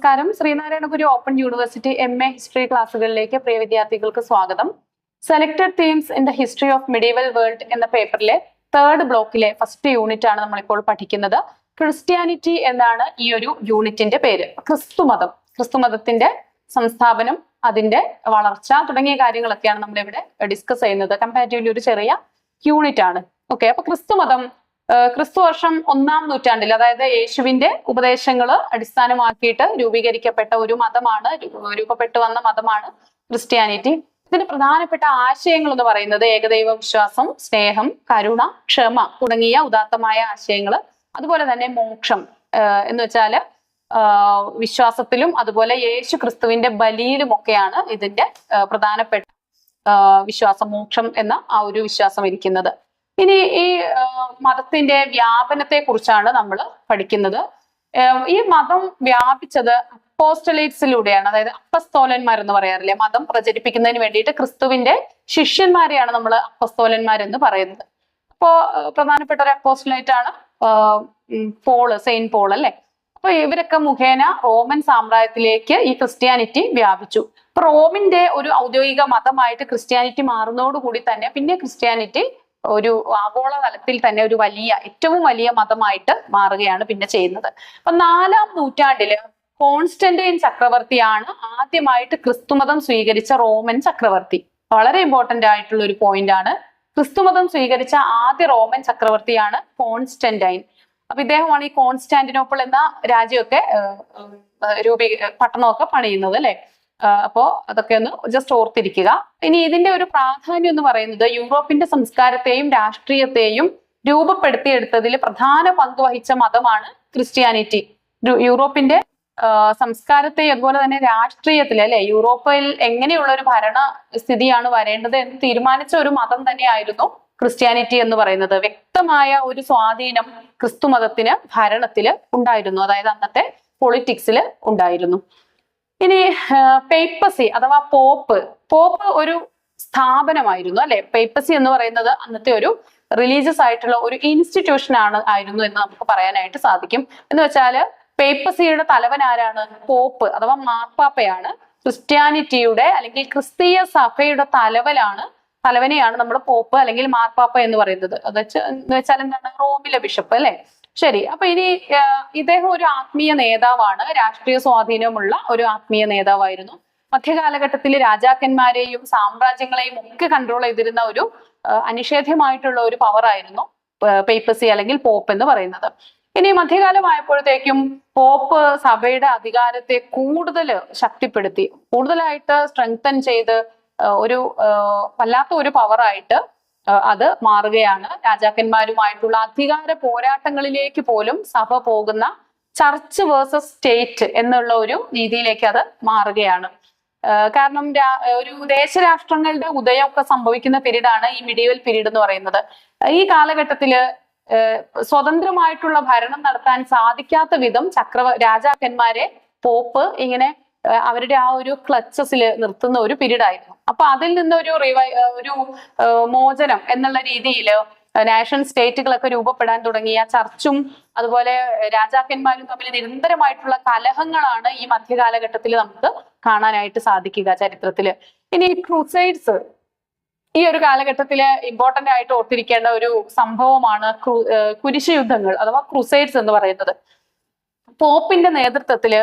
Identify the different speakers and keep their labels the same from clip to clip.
Speaker 1: നമസ്കാരം. Sreenarayanapuri open university M A history ക്ലാസ്സുകളിലേക്ക് പ്രിയ വിദ്യാർത്ഥികൾക്ക് സ്വാഗതം. Selected themes in the history of medieval world എന്ന പേപ്പറിലെ തേർഡ് ബ്ലോക്കിലെ ഫസ്റ്റ് യൂണിറ്റ് ആണ് നമ്മളിപ്പോൾ പഠിക്കുന്നത്. ക്രിസ്ത്യാനിറ്റി എന്നാണ് ഈ ഒരു യൂണിറ്റിന്റെ പേര്. ക്രിസ്തുമതം ക്രിസ്തുമതത്തിന്റെ സംസ്ഥാപനം അതിന്റെ വളർച്ച തുടങ്ങിയ കാര്യങ്ങളൊക്കെയാണ് നമ്മളിവിടെ ഡിസ്കസ് ചെയ്യുന്നത്. കമ്പാരിറ്റീവ്ലി ഒരു ചെറിയ യൂണിറ്റ് ആണ്. ഓക്കെ അപ്പൊ ക്രിസ്തുമതം ക്രിസ്തു വർഷം ഒന്നാം നൂറ്റാണ്ടിൽ അതായത് യേശുവിന്റെ ഉപദേശങ്ങൾ അടിസ്ഥാനമാക്കിയിട്ട് രൂപീകരിക്കപ്പെട്ട ഒരു മതമാണ് രൂപപ്പെട്ടു വന്ന മതമാണ് ക്രിസ്ത്യാനിറ്റി. ഇതിന് പ്രധാനപ്പെട്ട ആശയങ്ങൾ എന്ന് പറയുന്നത് ഏകദൈവ വിശ്വാസം സ്നേഹം കരുണ ക്ഷമ തുടങ്ങിയ ഉദാത്തമായ ആശയങ്ങൾ അതുപോലെ തന്നെ മോക്ഷം എന്ന് വെച്ചാൽ വിശ്വാസത്തിലും അതുപോലെ യേശു ക്രിസ്തുവിന്റെ ബലിയിലുമൊക്കെയാണ് ഇതിന്റെ പ്രധാനപ്പെട്ട വിശ്വാസം മോക്ഷം എന്ന ആ ഒരു വിശ്വാസം ഇരിക്കുന്നത്. ഇനി ഈ മതത്തിന്റെ വ്യാപനത്തെ കുറിച്ചാണ് നമ്മൾ പഠിക്കുന്നത് ഈ മതം വ്യാപിച്ചത് അപ്പോസ്റ്റലേറ്റ്സിലൂടെയാണ്. അതായത് അപ്പസ്തോലന്മാർ എന്ന് പറയാറില്ലേ? മതം പ്രചരിപ്പിക്കുന്നതിന് വേണ്ടിയിട്ട് ക്രിസ്തുവിന്റെ ശിഷ്യന്മാരെയാണ് നമ്മൾ അപ്പസ്തോലന്മാരെന്ന് പറയുന്നത്. അപ്പോ പ്രധാനപ്പെട്ട ഒരു അപ്പോസ്റ്റലേറ്റ് ആണ് പോൾ സെയിന്റ് പോൾ അല്ലെ? അപ്പൊ ഇവരൊക്കെ മുഖേന റോമൻ സാമ്രാജ്യത്തിലേക്ക് ഈ ക്രിസ്ത്യാനിറ്റി വ്യാപിച്ചു. അപ്പൊ റോമിന്റെ ഒരു ഔദ്യോഗിക മതമായിട്ട് ക്രിസ്ത്യാനിറ്റി മാറുന്നതോടുകൂടി തന്നെ പിന്നെ ക്രിസ്ത്യാനിറ്റി ഒരു ആഗോള തലത്തിൽ തന്നെ ഒരു വലിയ ഏറ്റവും വലിയ മതമായിട്ട് മാറുകയാണ് പിന്നെ ചെയ്യുന്നത്. അപ്പൊ നാലാം നൂറ്റാണ്ടിൽ കോൺസ്റ്റന്റൈൻ ചക്രവർത്തിയാണ് ആദ്യമായിട്ട് ക്രിസ്തുമതം സ്വീകരിച്ച റോമൻ ചക്രവർത്തി. വളരെ ഇമ്പോർട്ടന്റ് ആയിട്ടുള്ള ഒരു പോയിന്റ് ആണ്. ക്രിസ്തുമതം സ്വീകരിച്ച ആദ്യ റോമൻ ചക്രവർത്തിയാണ് കോൺസ്റ്റന്റൈൻ. അപ്പൊ ഇദ്ദേഹമാണ് ഈ കോൺസ്റ്റാന്റിനോപ്പിൾ എന്ന രാജ്യമൊക്കെ രൂപീ പട്ടണമൊക്കെ പണിയുന്നത് അല്ലെ? അപ്പോ അതൊക്കെ ഒന്ന് ജസ്റ്റ് ഓർത്തിരിക്കുക. ഇനി ഇതിന്റെ ഒരു പ്രാധാന്യം എന്ന് പറയുന്നത് യൂറോപ്പിന്റെ സംസ്കാരത്തെയും രാഷ്ട്രീയത്തെയും രൂപപ്പെടുത്തിയെടുത്തതിൽ പ്രധാന പങ്ക് വഹിച്ച മതമാണ് ക്രിസ്ത്യാനിറ്റി. യൂറോപ്പിന്റെ സംസ്കാരത്തെ അതുപോലെ തന്നെ രാഷ്ട്രീയത്തിൽ അല്ലെ യൂറോപ്പിൽ എങ്ങനെയുള്ള ഒരു ഭരണ സ്ഥിതിയാണ് വരേണ്ടത് എന്ന് തീരുമാനിച്ച ഒരു മതം തന്നെയായിരുന്നു ക്രിസ്ത്യാനിറ്റി എന്ന് പറയുന്നത്. വ്യക്തമായ ഒരു സ്വാധീനം ക്രിസ്തു മതത്തിന് ഭരണത്തിൽ ഉണ്ടായിരുന്നു. അതായത് അന്നത്തെ പൊളിറ്റിക്സിൽ ഉണ്ടായിരുന്നു. ഇനി പേപ്പസി അഥവാ പോപ്പ് പോപ്പ് ഒരു സ്ഥാപനമായിരുന്നു അല്ലെ? പേപ്പസി എന്ന് പറയുന്നത് അന്നത്തെ ഒരു റിലീജിയസ് ആയിട്ടുള്ള ഒരു ഇൻസ്റ്റിറ്റ്യൂഷൻ ആണ് ആയിരുന്നു എന്ന് നമുക്ക് പറയാനായിട്ട് സാധിക്കും. എന്ന് വെച്ചാൽ പേപ്പസിയുടെ തലവൻ ആരാണ്? പോപ്പ് അഥവാ മാർപ്പാപ്പയാണ്. ക്രിസ്ത്യാനിറ്റിയുടെ അല്ലെങ്കിൽ ക്രിസ്തീയ സഭയുടെ തലവനാണ് തലവനെയാണ് നമ്മൾ പോപ്പ് അല്ലെങ്കിൽ മാർപ്പാപ്പ എന്ന് പറയുന്നത്. അത് എന്ന് വെച്ചാൽ എന്താണ്? റോമിലെ ബിഷപ്പ് അല്ലെ? ശരി അപ്പൊ ഇനി ഇദ്ദേഹം ഒരു ആത്മീയ നേതാവാണ്. രാഷ്ട്രീയ സ്വാധീനമുള്ള ഒരു ആത്മീയ നേതാവായിരുന്നു. മധ്യകാലഘട്ടത്തിൽ രാജാക്കന്മാരെയും സാമ്രാജ്യങ്ങളെയും ഒക്കെ കൺട്രോൾ ചെയ്തിരുന്ന ഒരു അനിഷേധ്യമായിട്ടുള്ള ഒരു പവർ ആയിരുന്നു പേപ്പസി അല്ലെങ്കിൽ പോപ്പ് എന്ന് പറയുന്നത്. ഇനി മധ്യകാലമായപ്പോഴത്തേക്കും പോപ്പ് സഭയുടെ അധികാരത്തെ കൂടുതൽ ശക്തിപ്പെടുത്തി കൂടുതലായിട്ട് സ്ട്രെങ്തൻ ചെയ്ത് ഒരു വല്ലാത്ത ഒരു പവറായിട്ട് അത് മാറുകയാണ്. രാജാക്കന്മാരുമായിട്ടുള്ള അധികാര പോരാട്ടങ്ങളിലേക്ക് പോലും സഭ പോകുന്ന ചർച്ച് വേഴ്സസ് സ്റ്റേറ്റ് എന്നുള്ള ഒരു രീതിയിലേക്ക് അത് മാറുകയാണ്. കാരണം ഒരു ദേശരാഷ്ട്രങ്ങളുടെ ഉദയമൊക്കെ സംഭവിക്കുന്ന പീരീഡാണ് ഈ മിഡീവൽ പീരീഡ് എന്ന് പറയുന്നത്. ഈ കാലഘട്ടത്തിൽ സ്വതന്ത്രമായിട്ടുള്ള ഭരണം നടത്താൻ സാധിക്കാത്ത വിധം ചക്രവ രാജാക്കന്മാരെ പോപ്പ് ഇങ്ങനെ അവരുടെ ആ ഒരു ക്ലച്ചസിൽ നിർത്തുന്ന ഒരു പീരീഡ് ആയിരുന്നു അപ്പൊ അതിൽ നിന്നൊരു റിവൈ ഒരു മോചനം എന്നുള്ള രീതിയിൽ നാഷണൽ സ്റ്റേറ്റുകളൊക്കെ രൂപപ്പെടാൻ തുടങ്ങിയ ചർച്ചും അതുപോലെ രാജാക്കന്മാരും തമ്മിൽ നിരന്തരമായിട്ടുള്ള കലഹങ്ങളാണ് ഈ മധ്യകാലഘട്ടത്തിൽ നമുക്ക് കാണാനായിട്ട് സാധിക്കുക ചരിത്രത്തിൽ. ഇനി ക്രൂസൈഡ്സ് ഈ ഒരു കാലഘട്ടത്തിൽ ഇമ്പോർട്ടന്റ് ആയിട്ട് ഓർത്തിരിക്കേണ്ട ഒരു സംഭവമാണ് കുരിശ് യുദ്ധങ്ങൾ അഥവാ ക്രൂസൈഡ്സ് എന്ന് പറയുന്നത്. പോപ്പിന്റെ നേതൃത്വത്തിൽ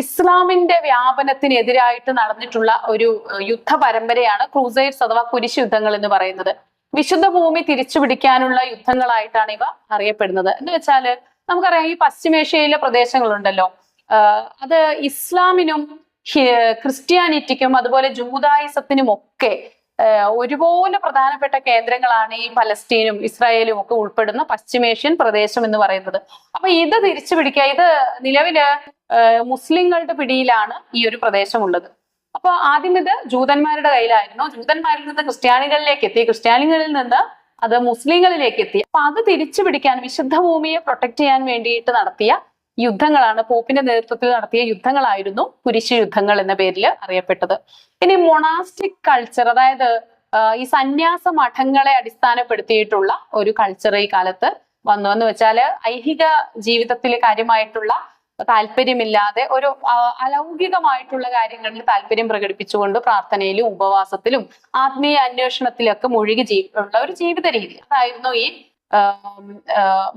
Speaker 1: ഇസ്ലാമിന്റെ വ്യാപനത്തിനെതിരായിട്ട് നടന്നിട്ടുള്ള ഒരു യുദ്ധ പരമ്പരയാണ് ക്രൂസൈഡ്സ് അഥവാ കുരിശ് യുദ്ധങ്ങൾ എന്ന് പറയുന്നത്. വിശുദ്ധ ഭൂമി തിരിച്ചു പിടിക്കാനുള്ള യുദ്ധങ്ങളായിട്ടാണ് ഇവ അറിയപ്പെടുന്നത്. എന്ന് വെച്ചാൽ നമുക്കറിയാം ഈ പശ്ചിമേഷ്യയിലെ പ്രദേശങ്ങളുണ്ടല്ലോ. അത് ഇസ്ലാമിനും ക്രിസ്ത്യാനിറ്റിക്കും അതുപോലെ ജൂതായിസത്തിനും ഒക്കെ ഒരുപോലെ പ്രധാനപ്പെട്ട കേന്ദ്രങ്ങളാണ് ഈ പലസ്തീനും ഇസ്രായേലും ഒക്കെ ഉൾപ്പെടുന്ന പശ്ചിമേഷ്യൻ പ്രദേശം എന്ന് പറയുന്നത്. അപ്പൊ ഇത് തിരിച്ചു പിടിക്കുക ഇത് നിലവിൽ മുസ്ലിങ്ങളുടെ പിടിയിലാണ് ഈ ഒരു പ്രദേശമുള്ളത്. അപ്പൊ ആദ്യം ഇത് ജൂതന്മാരുടെ കയ്യിലായിരുന്നു. ജൂതന്മാരിൽ നിന്ന് ക്രിസ്ത്യാനികളിലേക്ക് എത്തി. ക്രിസ്ത്യാനികളിൽ നിന്ന് അത് മുസ്ലിങ്ങളിലേക്ക് എത്തി. അപ്പൊ അത് തിരിച്ചു പിടിക്കാൻ വിശുദ്ധ ഭൂമിയെ പ്രൊട്ടക്ട് ചെയ്യാൻ വേണ്ടിയിട്ട് നടത്തിയ യുദ്ധങ്ങളാണ് പോപ്പിന്റെ നേതൃത്വത്തിൽ നടത്തിയ യുദ്ധങ്ങളായിരുന്നു കുരിശ് യുദ്ധങ്ങൾ എന്ന പേരിൽ അറിയപ്പെട്ടത്. ഇനി മൊണാസ്റ്റിക് കൾച്ചർ അതായത് ഈ സന്യാസ മഠങ്ങളെ അടിസ്ഥാനപ്പെടുത്തിയിട്ടുള്ള ഒരു കൾച്ചർ ഈ കാലത്ത് വന്നു. എന്ന് വെച്ചാൽ ഐഹിക ജീവിതത്തിൽ കാര്യമായിട്ടുള്ള താല്പര്യമില്ലാതെ ഒരു അലൗകികമായിട്ടുള്ള കാര്യങ്ങളിൽ താല്പര്യം പ്രകടിപ്പിച്ചുകൊണ്ട് പ്രാർത്ഥനയിലും ഉപവാസത്തിലും ആത്മീയ അന്വേഷണത്തിലൊക്കെ മുഴുകി ജീവിക്കുന്ന ഒരു ജീവിത രീതി. അതായിരുന്നു ഈ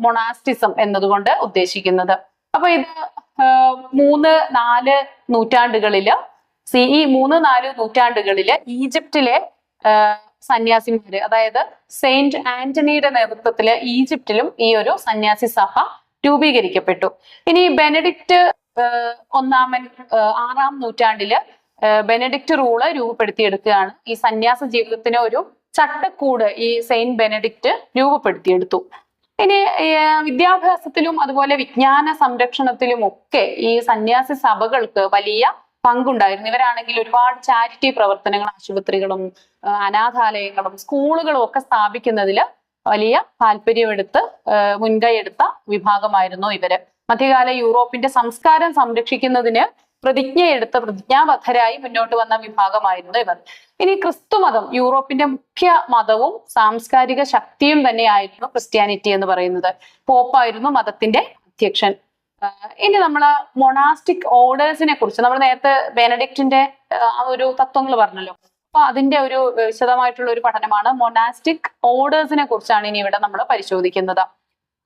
Speaker 1: മൊണാസ്റ്റിസം എന്നതുകൊണ്ട് ഉദ്ദേശിക്കുന്നത്. അപ്പൊ ഇത് മൂന്ന് നാല് നൂറ്റാണ്ടുകളിൽ സി ഈ മൂന്ന് നാല് നൂറ്റാണ്ടുകളിൽ ഈജിപ്തിലെ സന്യാസിമാര് അതായത് സെയിന്റ് ആന്റണിയുടെ നേതൃത്വത്തിൽ ഈജിപ്തിലും ഈ ഒരു സന്യാസി സഭ രൂപീകരിക്കപ്പെട്ടു. ഇനി ബെനഡിക്റ്റ് ഒന്നാമൻ ആറാം നൂറ്റാണ്ടിൽ ബെനഡിക്റ്റ് റൂൾ രൂപപ്പെടുത്തിയെടുക്കുകയാണ്. ഈ സന്യാസ ജീവിതത്തിന് ഒരു ചട്ടക്കൂട് ഈ സെയിന്റ് ബെനഡിക്റ്റ് രൂപപ്പെടുത്തിയെടുത്തു. ഇനി വിദ്യാഭ്യാസത്തിലും അതുപോലെ വിജ്ഞാന സംരക്ഷണത്തിലും ഒക്കെ ഈ സന്യാസി സഭകൾക്ക് വലിയ പങ്കുണ്ടായിരുന്നു. ഇവരാണെങ്കിൽ ഒരുപാട് ചാരിറ്റി പ്രവർത്തനങ്ങൾ ആശുപത്രികളും അനാഥാലയങ്ങളും സ്കൂളുകളും ഒക്കെ സ്ഥാപിക്കുന്നതിൽ വലിയ താല്പര്യമെടുത്ത് മുൻകൈയെടുത്ത വിഭാഗമായിരുന്നു ഇവർ. മധ്യകാല യൂറോപ്പിന്റെ സംസ്കാരം സംരക്ഷിക്കുന്നതിന് പ്രതിജ്ഞയെടുത്ത് പ്രതിജ്ഞാബദ്ധരായി മുന്നോട്ട് വന്ന വിഭാഗമായിരുന്നു ഇവർ. ഇനി ക്രിസ്തുമതം യൂറോപ്പിന്റെ മുഖ്യ മതവും സാംസ്കാരിക ശക്തിയും തന്നെയായിരുന്നു ക്രിസ്ത്യാനിറ്റി എന്ന് പറയുന്നത്. പോപ്പായിരുന്നു മതത്തിന്റെ അധ്യക്ഷൻ. ഇനി നമ്മൾ മൊണാസ്റ്റിക് ഓർഡേഴ്സിനെ കുറിച്ച് നമ്മൾ നേരത്തെ ബെനഡിക്റ്റിന്റെ ആ ഒരു തത്വങ്ങൾ പറഞ്ഞല്ലോ. അപ്പൊ അതിന്റെ ഒരു വിശദമായിട്ടുള്ള ഒരു പഠനമാണ് മൊണാസ്റ്റിക് ഓർഡേഴ്സിനെ കുറിച്ചാണ് ഇനി ഇവിടെ നമ്മൾ പരിശോധിക്കുന്നത്.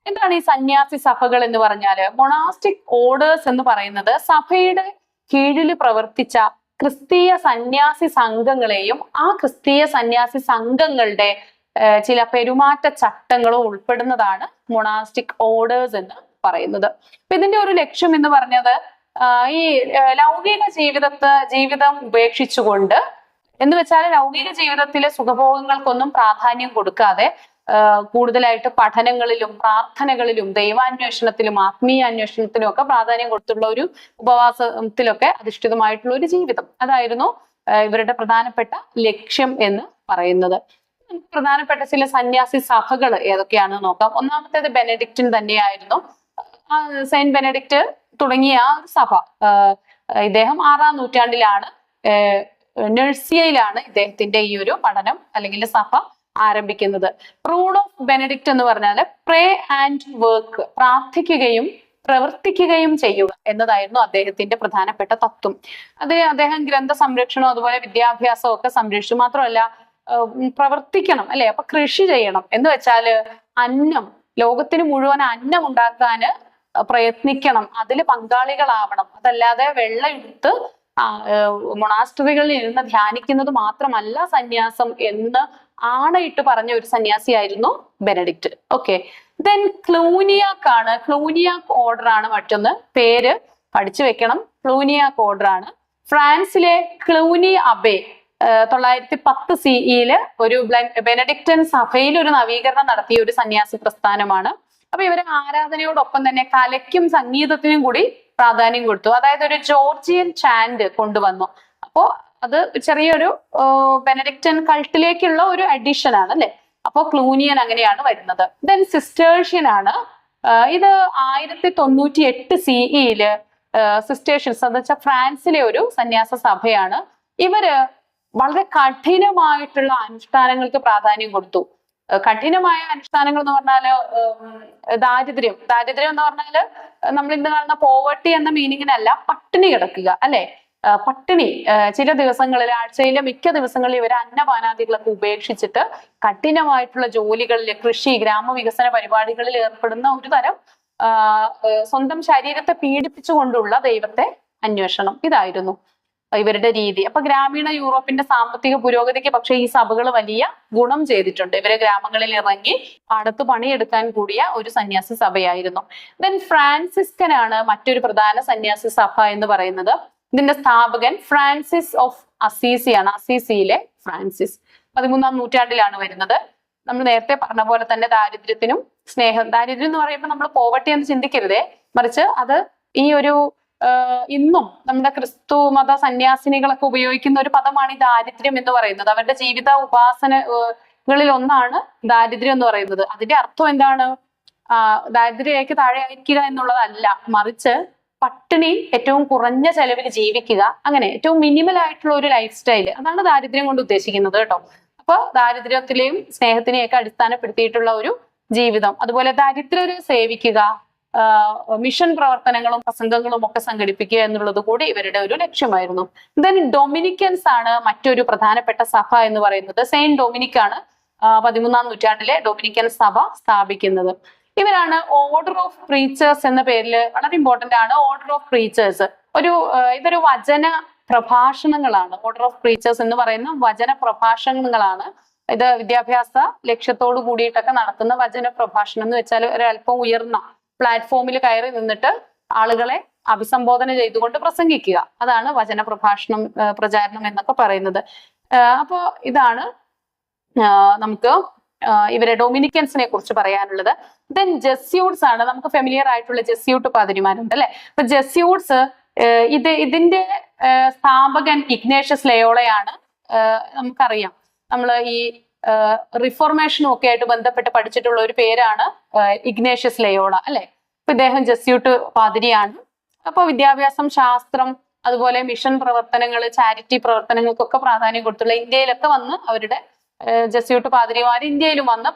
Speaker 1: എന്താണ് ഈ സന്യാസി സഭകൾ എന്ന് പറഞ്ഞാൽ? മൊണാസ്റ്റിക് ഓർഡേഴ്സ് എന്ന് പറയുന്നത് സഭയുടെ കീഴിൽ പ്രവർത്തിച്ച ക്രിസ്തീയ സന്യാസി സംഘങ്ങളെയും ആ ക്രിസ്തീയ സന്യാസി സംഘങ്ങളുടെ ചില പെരുമാറ്റ ചട്ടങ്ങളും ഉൾപ്പെടുന്നതാണ് മൊണാസ്റ്റിക് ഓർഡേഴ്സ് എന്ന് പറയുന്നത്. അപ്പൊ ഇതിന്റെ ഒരു ലക്ഷ്യം എന്ന് പറഞ്ഞത് ഈ ലൗകിക ജീവിതത്തെ ജീവിതം ഉപേക്ഷിച്ചുകൊണ്ട് എന്ന് വെച്ചാൽ ലൗകിക ജീവിതത്തിലെ സുഖഭോഗങ്ങൾക്കൊന്നും പ്രാധാന്യം കൊടുക്കാതെ കൂടുതലായിട്ട് പഠനങ്ങളിലും പ്രാർത്ഥനകളിലും ദൈവാന്വേഷണത്തിലും ആത്മീയ അന്വേഷണത്തിലും ഒക്കെ പ്രാധാന്യം കൊടുത്തുള്ള ഒരു ഉപവാസത്തിലൊക്കെ അധിഷ്ഠിതമായിട്ടുള്ള ഒരു ജീവിതം. അതായിരുന്നു ഇവരുടെ പ്രധാനപ്പെട്ട ലക്ഷ്യം എന്ന് പറയുന്നത്. പ്രധാനപ്പെട്ട ചില സന്യാസി സഭകൾ ഏതൊക്കെയാണെന്ന് നോക്കാം. ഒന്നാമത്തേത് ബെനഡിക്റ്റിൻ തന്നെയായിരുന്നു. സെയിന്റ് ബെനഡിക്റ്റ് തുടങ്ങിയ സഭ ഇദ്ദേഹം ആറാം നൂറ്റാണ്ടിലാണ് നഴ്സിയയിലാണ് ഇദ്ദേഹത്തിന്റെ ഈ ഒരു പഠനം അല്ലെങ്കിൽ സഭ ആരംഭിക്കുന്നത്. റൂൾ ഓഫ് ബെനഡിക്റ്റ് എന്ന് പറഞ്ഞാൽ പ്രേ ആൻഡ് വർക്ക് പ്രാർത്ഥിക്കുകയും പ്രവർത്തിക്കുകയും ചെയ്യുക എന്നതായിരുന്നു അദ്ദേഹത്തിന്റെ പ്രധാനപ്പെട്ട തത്വം. അതിന് അദ്ദേഹം ഗ്രന്ഥ സംരക്ഷണം അതുപോലെ വിദ്യാഭ്യാസവും ഒക്കെ സംരക്ഷിച്ചു. മാത്രമല്ല പ്രവർത്തിക്കണം അല്ലെ? അപ്പൊ കൃഷി ചെയ്യണം. എന്ന് വെച്ചാൽ അന്നം ലോകത്തിന് മുഴുവൻ അന്നം ഉണ്ടാക്കാന് പ്രയത്നിക്കണം. അതിൽ പങ്കാളികളാവണം. അതല്ലാതെ വെള്ളം എടുത്ത് മൊണാസ്റ്ററികളിൽ ഇരുന്ന് ധ്യാനിക്കുന്നത് മാത്രമല്ല സന്യാസം എന്ന് ആണയിട്ട് പറഞ്ഞ ഒരു സന്യാസിയായിരുന്നു ബെനഡിക്റ്റ് ഓക്കെ ദെൻ ക്ലൂനിയാക്ക് ആണ്. ക്ലൂനിയാക്ക് ഓർഡർ ആണ് മറ്റൊന്ന്. പേര് പഠിച്ചു വെക്കണം. ക്ലൂനിയാക്ക് ഓർഡർ ആണ്. ഫ്രാൻസിലെ ക്ലൂനി അബേ തൊള്ളായിരത്തി പത്ത് സിഇയിൽ ഒരു ബ്ല- ബെനഡിക്റ്റൻ സഭയിൽ ഒരു നവീകരണം നടത്തിയ ഒരു സന്യാസി പ്രസ്ഥാനമാണ്. അപ്പൊ ഇവരെ ആരാധനയോടൊപ്പം തന്നെ കലയ്ക്കും സംഗീതത്തിനും കൂടി പ്രാധാന്യം കൊടുത്തു. അതായത് ഒരു ജോർജിയൻ ചാൻഡ് കൊണ്ടുവന്നു. അപ്പോ അത് ചെറിയൊരു ബെനഡിക്റ്റൻ കൾട്ടിലേക്കുള്ള ഒരു അഡീഷൻ ആണ് അല്ലെ? അപ്പോ ക്ലൂനിയൻ അങ്ങനെയാണ് വരുന്നത്. ദെൻ സിസ്റ്റേഴ്ഷ്യൻ ആണ്. ഇത് ആയിരത്തി തൊണ്ണൂറ്റി എട്ട് സിഇയിൽ സിസ്റ്റേഷ്യൻസ് എന്ന് വെച്ചാൽ ഫ്രാൻസിലെ ഒരു സന്യാസ സഭയാണ്. ഇവർ വളരെ കഠിനമായിട്ടുള്ള അനുഷ്ഠാനങ്ങൾക്ക് പ്രാധാന്യം കൊടുത്തു. കഠിനമായ അനുഷ്ഠാനങ്ങൾ എന്ന് പറഞ്ഞാൽ ദാരിദ്ര്യം. ദാരിദ്ര്യം എന്ന് പറഞ്ഞാൽ നമ്മൾ ഇന്ന് കാണുന്ന പോവർട്ടി എന്ന മീനിങ്ങിനല്ല പട്ടിണി കിടക്കുക അല്ലെ? പട്ടിണി. ചില ദിവസങ്ങളിൽ ആഴ്ചയിലെ മിക്ക ദിവസങ്ങളിൽ ഇവർ അന്നപാനാദികളൊക്കെ ഉപേക്ഷിച്ചിട്ട് കഠിനമായിട്ടുള്ള ജോലികളിൽ കൃഷി ഗ്രാമവികസന പരിപാടികളിൽ ഏർപ്പെടുന്ന ഒരു തരം സ്വന്തം ശരീരത്തെ പീഡിപ്പിച്ചുകൊണ്ടുള്ള ദൈവത്തെ അന്വേഷണം. ഇതായിരുന്നു. ഇവരുടെ രീതി. അപ്പൊ ഗ്രാമീണ യൂറോപ്പിന്റെ സാമ്പത്തിക പുരോഗതിക്ക് പക്ഷേ ഈ സഭകൾ വലിയ ഗുണം ചെയ്തിട്ടുണ്ട്. ഇവരെ ഗ്രാമങ്ങളിൽ ഇറങ്ങി പാടത്ത് പണിയെടുക്കാൻ കൂടിയ ഒരു സന്യാസി സഭയായിരുന്നു. ദെൻ ഫ്രാൻസിസ്കൻ ആണ് മറ്റൊരു പ്രധാന സന്യാസി സഭ എന്ന് പറയുന്നത്. ഇതിന്റെ സ്ഥാപകൻ ഫ്രാൻസിസ് ഓഫ് അസീസിയാണ് അസീസിയിലെ ഫ്രാൻസിസ് പതിമൂന്നാം നൂറ്റാണ്ടിലാണ് വരുന്നത്. നമ്മൾ നേരത്തെ പറഞ്ഞ പോലെ തന്നെ ദാരിദ്ര്യത്തിനും സ്നേഹം ദാരിദ്ര്യം എന്ന് പറയുമ്പോൾ നമ്മൾ പോവട്ടെ എന്ന് ചിന്തിക്കരുതേ. മറിച്ച് അത് ഈ ഒരു ഇന്നും നമ്മുടെ ക്രിസ്തു മത സന്യാസിനികളൊക്കെ ഉപയോഗിക്കുന്ന ഒരു പദമാണ് ഈ ദാരിദ്ര്യം എന്ന് പറയുന്നത്. അവരുടെ ജീവിത ഉപാസനകളിൽ ഒന്നാണ് ദാരിദ്ര്യം എന്ന് പറയുന്നത്. അതിന്റെ അർത്ഥം എന്താണ്? ആ ദാരിദ്ര്യത്തിലേക്ക് താഴെ അയക്കുക എന്നുള്ളതല്ല. മറിച്ച് പട്ടിണി ഏറ്റവും കുറഞ്ഞ ചെലവിൽ ജീവിക്കുക അങ്ങനെ ഏറ്റവും മിനിമൽ ആയിട്ടുള്ള ഒരു ലൈഫ് സ്റ്റൈൽ അതാണ് ദാരിദ്ര്യം കൊണ്ട് ഉദ്ദേശിക്കുന്നത് കേട്ടോ. അപ്പൊ ദാരിദ്ര്യത്തിലെയും സ്നേഹത്തിനെയൊക്കെ അടിസ്ഥാനപ്പെടുത്തിയിട്ടുള്ള ഒരു ജീവിതം. അതുപോലെ ദരിദ്രരെ സേവിക്കുക മിഷൻ പ്രവർത്തനങ്ങളും പ്രസംഗങ്ങളും ഒക്കെ സംഘടിപ്പിക്കുക എന്നുള്ളത് കൂടി ഇവരുടെ ഒരു ലക്ഷ്യമായിരുന്നു. ദെൻ ഡൊമിനിക്കൻസ് ആണ് മറ്റൊരു പ്രധാനപ്പെട്ട സഭ എന്ന് പറയുന്നത്. സെയിന്റ് ഡൊമിനിക് ആണ് പതിമൂന്നാം നൂറ്റാണ്ടിലെ ഡൊമിനിക്കൻ സഭ സ്ഥാപിക്കുന്നത്. ഇവരാണ് ഓർഡർ ഓഫ് പ്രീച്ചേഴ്സ് എന്ന പേരിൽ വളരെ ഇമ്പോർട്ടന്റ് ആണ് ഓർഡർ ഓഫ് പ്രീച്ചേഴ്സ് ഒരു ഇതൊരു വചന പ്രഭാഷണങ്ങളാണ്. ഓർഡർ ഓഫ് പ്രീച്ചേഴ്സ് എന്ന് പറയുന്ന വചന പ്രഭാഷണങ്ങളാണ്. ഇത് വിദ്യാഭ്യാസ ലക്ഷ്യത്തോടു കൂടിയിട്ടൊക്കെ നടത്തുന്ന വചന പ്രഭാഷണം എന്ന് വെച്ചാൽ ഒരല്പം ഉയർന്ന പ്ലാറ്റ്ഫോമിൽ കയറി നിന്നിട്ട് ആളുകളെ അഭിസംബോധന ചെയ്തുകൊണ്ട് പ്രസംഗിക്കുക. അതാണ് വചന പ്രഭാഷണം പ്രചാരണം എന്നൊക്കെ പറയുന്നത്. അപ്പോ ഇതാണ് നമുക്ക് ഇവരെ ഡൊമിനിക്കൻസിനെ കുറിച്ച് പറയാനുള്ളത്. ദെൻ ജെസ്യൂട്ട്സ് ആണ് നമുക്ക് ഫെമിലിയർ ആയിട്ടുള്ള ജെസ്യൂട്ട് പാതിരിമാരുണ്ട് അല്ലെ? അപ്പൊ ജെസ്യൂട്ട്സ് ഇത് ഇതിന്റെ സ്ഥാപകൻ ഇഗ്നേഷ്യസ് ലയോളയാണ് നമുക്കറിയാം. നമ്മൾ ഈ റിഫോർമേഷനും ഒക്കെ ആയിട്ട് ബന്ധപ്പെട്ട് പഠിച്ചിട്ടുള്ള ഒരു പേരാണ് ഇഗ്നേഷ്യസ് ലയോണ അല്ലെ? അപ്പൊ ഇദ്ദേഹം ജസ്യൂട്ട് പാതിരിയാണ്. അപ്പൊ വിദ്യാഭ്യാസം ശാസ്ത്രം അതുപോലെ മിഷൻ പ്രവർത്തനങ്ങൾ ചാരിറ്റി പ്രവർത്തനങ്ങൾക്കൊക്കെ പ്രാധാന്യം കൊടുത്തുള്ള ഇന്ത്യയിലൊക്കെ വന്ന് അവരുടെ ജസ്യൂട്ട് പാതിരിമാർ ഇന്ത്യയിലും വന്ന്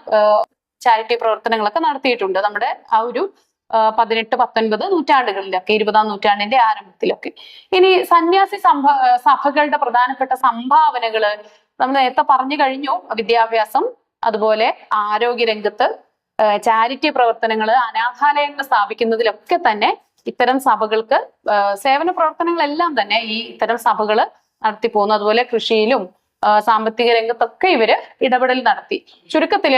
Speaker 1: ചാരിറ്റി പ്രവർത്തനങ്ങളൊക്കെ നടത്തിയിട്ടുണ്ട്. നമ്മുടെ ആ ഒരു പതിനെട്ട് പത്തൊൻപത് നൂറ്റാണ്ടുകളിലൊക്കെ ഇരുപതാം നൂറ്റാണ്ടിന്റെ ആരംഭത്തിലൊക്കെ. ഇനി സന്യാസി സംഭ സഭകളുടെ പ്രധാനപ്പെട്ട സംഭാവനകൾ നമ്മൾ നേരത്തെ പറഞ്ഞു കഴിഞ്ഞു വിദ്യാഭ്യാസം അതുപോലെ ആരോഗ്യരംഗത്ത് ചാരിറ്റി പ്രവർത്തനങ്ങൾ അനാഥാലയങ്ങൾ സ്ഥാപിക്കുന്നതിലൊക്കെ തന്നെ ഇത്തരം സഭകൾക്ക് സേവന പ്രവർത്തനങ്ങളെല്ലാം തന്നെ ഈ ഇത്തരം സഭകൾ നടത്തി പോകുന്നു. അതുപോലെ കൃഷിയിലും സാമ്പത്തിക രംഗത്തൊക്കെ ഇവർ ഇടപെടൽ നടത്തി. ചുരുക്കത്തിൽ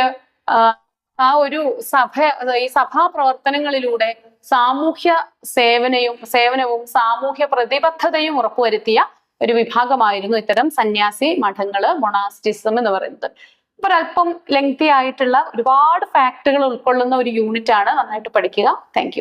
Speaker 1: ആ, ഒരു സഭ ഈ സഭാ പ്രവർത്തനങ്ങളിലൂടെ സാമൂഹ്യ സേവനയും സേവനവും സാമൂഹ്യ പ്രതിബദ്ധതയും ഉറപ്പുവരുത്തിയ ഒരു വിഭാഗമായിരുന്നു ഇത്തരം സന്യാസി മഠങ്ങൾ മൊണാസ്റ്റിസം എന്ന് പറയുന്നത്. അപ്പൊ ഒരല്പം ലെങ്തി ആയിട്ടുള്ള ഒരുപാട് ഫാക്ടുകൾ ഉൾക്കൊള്ളുന്ന ഒരു യൂണിറ്റ് ആണ് നന്നായിട്ട് പഠിക്കുക. താങ്ക്